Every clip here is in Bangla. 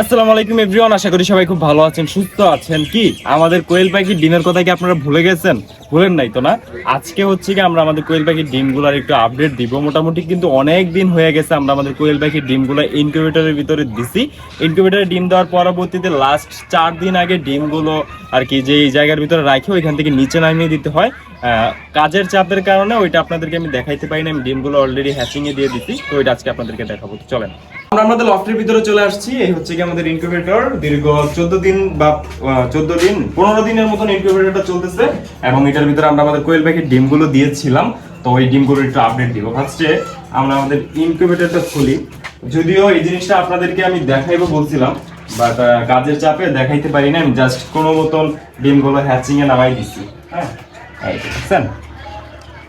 আসসালামু আলাইকুম এভরিওয়ান আশা করি সবাই খুব ভালো আছেন, সুস্থ আছেন। কি, আমাদের কোয়েল পাখির ডিমের কথা কি আপনারা ভুলে গেছেন? ভুলেন নাই তো না? আজকে হচ্ছে কি আমরা আমাদের কোয়েল পাখির ডিমগুলোর একটু আপডেট দিব। মোটামুটি কিন্তু অনেক দিন হয়ে গেছে আমরা আমাদের কোয়েল পাখির ডিমগুলো ইনকিউবেটরের ভিতরে দিছি। ইনকিউবেটরে ডিম দেওয়ার পরবর্তীতে লাস্ট চার দিন আগে ডিমগুলো আর কি যে জায়গার ভিতরে রাখে, ওইখান থেকে নিচে নামিয়ে দিতে হয়। কাজের চাপের কারণে ওইটা আপনাদেরকে আমি দেখাইতে পারি না, আমি ডিমগুলো অলরেডি হ্যাচিং এ দিয়ে দিছি, তো ওইটা আজকে আপনাদেরকে দেখাবো চলেন। আমরা আমাদের লফটের ভিতরে চলে আসছি, এই হচ্ছে কি আমাদের ইনকিউবেটর দীর্ঘ চোদ্দ দিন বা চোদ্দ দিন, পনেরো দিনের মতন ইনকিউবেটরটা চলতেছে, এবং এটার ভিতরে আমরা আমাদের কোয়েল পাখির ডিমগুলো দিয়েছিলাম, তো ওই ডিমগুলো একটু আপডেট দিব। ফার্স্টে আমরা আমাদের ইনকিউবেটরটা খুলি। যদিও এই জিনিসটা আপনাদেরকে আমি দেখাইবো বলছিলাম বাট কাজের চাপে দেখাইতে পারি না আমি জাস্ট কোনো মতন ডিমগুলো হ্যাচিং এ নামাই দিচ্ছি হ্যাঁ। দেখছেন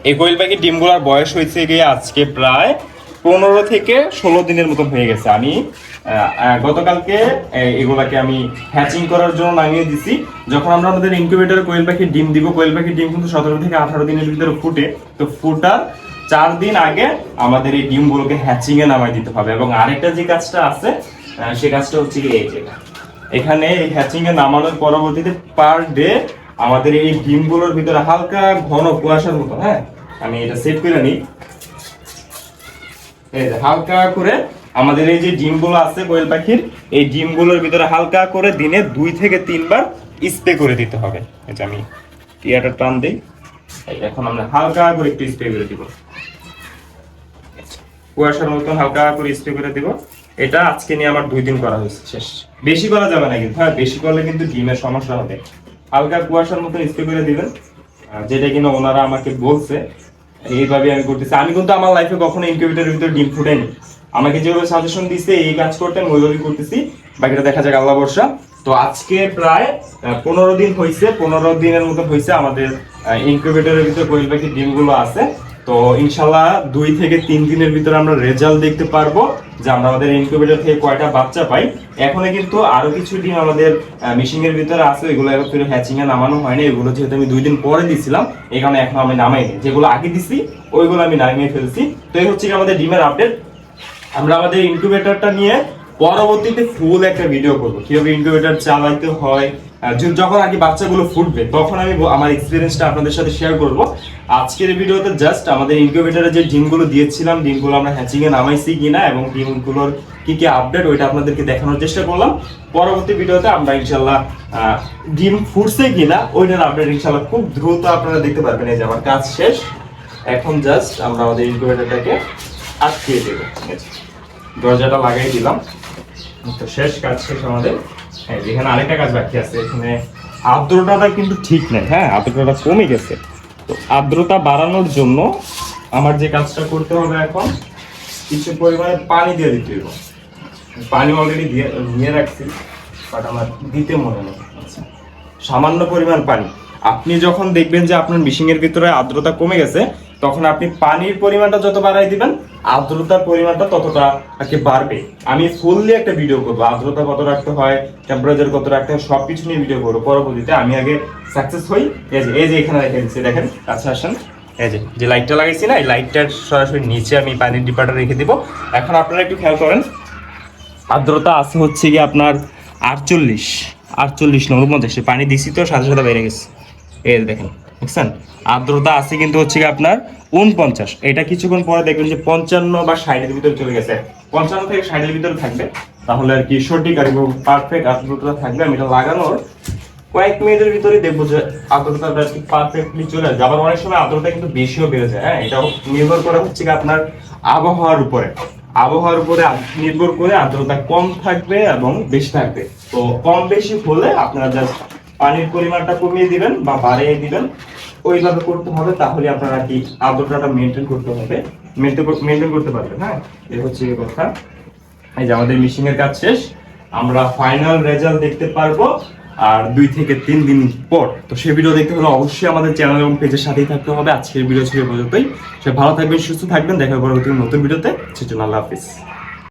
এই কোয়েল পাখির ডিমগুলোর বয়স হয়েছে গিয়ে আজকে প্রায় পনেরো থেকে ষোলো দিনের মতন হয়ে গেছে। আমি গতকালকে এগুলাকে আমি হ্যাচিং করার জন্য নামিয়ে দিছি। যখন আমরা আমাদের ইনকিউবেটরে কোয়েল পাখির ডিম দিব, কোয়েল পাখির ডিম কিন্তু সতেরো থেকে আঠারো দিনের ভিতরে ফুটে। তো ফুটার চার দিন আগে আমাদের এই ডিমগুলোকে হ্যাচিং এ নামাই দিতে হবে। এবং আরেকটা যে কাজটা আছে সে কাজটা হচ্ছে এই যেটা এখানে এই হ্যাচিং এ নামানোর পরবর্তীতে পার ডে আমাদের এই ডিমগুলোর ভিতরে হালকা ঘন কুয়াশার মতো হ্যাঁ? আমি এটা সেট করে নিই। হালকা করে আমাদের এই যে ডিমগুলো আছে কোয়েল পাখির, এই ডিমগুলোর ভিতরে হালকা করে দিনে দুই থেকে তিনবার স্প্রে করে দিতে হবে। এই যে আমি টিয়াটা টান দিই। এখন আমরা হালকা করে একটু স্প্রে করে দিব। কুয়াশার মতন হালকা করে স্প্রে করে দিব। এটা আজকে নিয়ে আমার দুই দিন করা হয়েছে শেষ। বেশি করা যাবে না কিন্তু হ্যাঁ বেশি করলে কিন্তু ডিমের সমস্যা হবে। হালকা কুয়াশার মতো স্প্রে করে দিবেন। যেটা কিনা ওনারা আমাকে বলছে। এইভাবে আমি করতেছি। আমি কিন্তু আমার লাইফে কখনো ইনকিউবেটারের ভিতরে ডিম ফুটেনি আমাকে যেভাবে সাজেশন দিছে, এই কাজ করতেন ওইভাবেই করতেছি। বাকিটা দেখা যাক, আল্লাহ বর্ষা তো আজকে প্রায় পনেরো দিন হয়েছে পনেরো দিনের মতো হয়েছে আমাদের ইনকিউবেটরের ভিতরে কোয়েল পাখির ডিমগুলো আছে। তো ইনশাল্লাহ দুই থেকে তিন দিনের ভিতরে আমরা রেজাল্ট দেখতে পারব যে আমরা আমাদের ইনকিউবেটর থেকে কয়টা বাচ্চা পাই। এখনও কিন্তু আরও কিছু ডিম আমাদের মেশিং এর ভিতরে আছে এগুলো একটু হ্যাচিং এ নামানো হয়নি। এগুলো যেহেতু আমি দুই দিন পরে দিছিলাম কারণে এখন আমি নামাইনি। যেগুলো আগে দিছি, ওইগুলো আমি নামিয়ে ফেলছি। তো এই হচ্ছে আমাদের ডিমের আপডেট আমরা আমাদের ইনকিউবেটরটা নিয়ে পরবর্তীতে ফুল একটা ভিডিও করব। কীভাবে ইনকিউবেটর চালাইতে হয় যখন আর কি বাচ্চাগুলো ফুটবে, তখন আমি আমার এক্সপিরিয়েন্সটা আপনাদের সাথে শেয়ার করব। আজকের ভিডিওতে জাস্ট আমাদের ইনকিউবেটরে যে ডিমগুলো দিয়েছিলাম, ডিমগুলো আমরা হ্যাচিং এ নামাইছি কিনা এবং ডিমগুলোর কী কী আপডেট ওইটা আপনাদেরকে দেখানোর চেষ্টা করলাম। পরবর্তী ভিডিওতে আমরা ইনশাল্লাহ ডিম ফুটছে কিনা, ওইটার আপডেট ইনশাল্লাহ খুব দ্রুত আপনারা দেখতে পারবেন। এই যে আমার কাজ শেষ। এখন জাস্ট আমরা আমাদের ইনকিউবেটরটাকে আটকিয়ে দেবো। দরজাটা লাগাই দিলাম। তো শেষ কাজ শেষ আমাদের। হ্যাঁ যেখানে আরেকটা কাজ বাকি আছে, এখানে আর্দ্রতাটা কিন্তু ঠিক নেই। হ্যাঁ আর্দ্রতাটা কমে গেছে। তো আর্দ্রতা বাড়ানোর জন্য আমার যে কাজটা করতে হবে এখন, কিছু পরিমাণে পানি দিয়ে দিতে হবে। পানি অলরেডি দিয়ে, নিয়ে রাখছি বাট আমার দিতে মনে নেই। সামান্য পরিমাণ পানি। আপনি যখন দেখবেন যে আপনার মিশিং এর ভিতরে আর্দ্রতা কমে গেছে তখন আপনি পানির পরিমাণটা যত বাড়াই দিবেন, আর্দ্রতার পরিমাণটা ততটা আর কি বাড়বে। আমি ফুললি একটা ভিডিও করব, আর্দ্রতা কত রাখতে হয় টেম্পারেচার কত রাখতে হয়, সবকিছু নিয়ে ভিডিও করব। পরবর্তীতে আমি আগে সাকসেস হই। এই যে এই যে এখানে রেখে দিচ্ছি দেখেন কাছে আসেন। এই যে যে লাইটটা লাগাইছি না, এই লাইটটার সরাসরি নিচে আমি পানির ডিপাটা রেখে দিব। এখন আপনারা একটু খেয়াল করেন, আর্দ্রতা আছে হচ্ছে কি আপনার আটচল্লিশ আটচল্লিশ না উনপঞ্চাশ পানি দিছি তো সাথে সাথে বেড়ে গেছে। এই দেখেন বুঝছেন? আর্দ্রতা আছে কিন্তু হচ্ছে কি আপনার উনপঞ্চাশ এটা কিছুক্ষণ পরে দেখবেন যে পঞ্চান্ন বা ষাটের ভিতরে চলে গেছে। পঞ্চান্ন থেকে ষাটের ভিতরে থাকবে। তাহলে আর কি সঠিক আর পারফেক্ট আর্দ্রতা থাকবে। আমি এটা লাগানোর কয়েক মিনিটের ভিতরে দেখব যে আর্দ্রতাটা ঠিক পারফেক্টলি চলে আসবে। আবার অনেক সময় আর্দ্রতা কিন্তু বেশিও বেড়ে যায় হ্যাঁ? এটাও নির্ভর করে হচ্ছে কি আপনার আবহাওয়ার উপরে। আবহাওয়ার উপরে নির্ভর করে আর্দ্রতা কম থাকবে এবং বেশি থাকবে। তো কম বেশি হলে আপনারা জাস্ট পানির পরিমাণটা কমিয়ে দিবেন বা বাড়িয়ে দিবেন, ওইভাবে করতে হবে, তাহলে আপনারা কি আর্দ্রতাটা মেনটেন করতে হবে মেনটেন করতে পারবেন হ্যাঁ? এ হচ্ছে কথা। এই যে আমাদের মিশিং এর কাজ শেষ, আমরা ফাইনাল রেজাল্ট দেখতে পারব, আর দুই থেকে তিন দিন পর। তো সেই ভিডিও দেখতে হলে অবশ্যই আমাদের চ্যানেল এবং পেজের সাথেই থাকতে হবে। আজকের ভিডিও ছিল পর্যন্তই। সে ভালো থাকবেন, সুস্থ থাকবেন, দেখা পরবর্তী নতুন ভিডিওতে সেজন্য আল্লাহ হাফিজ।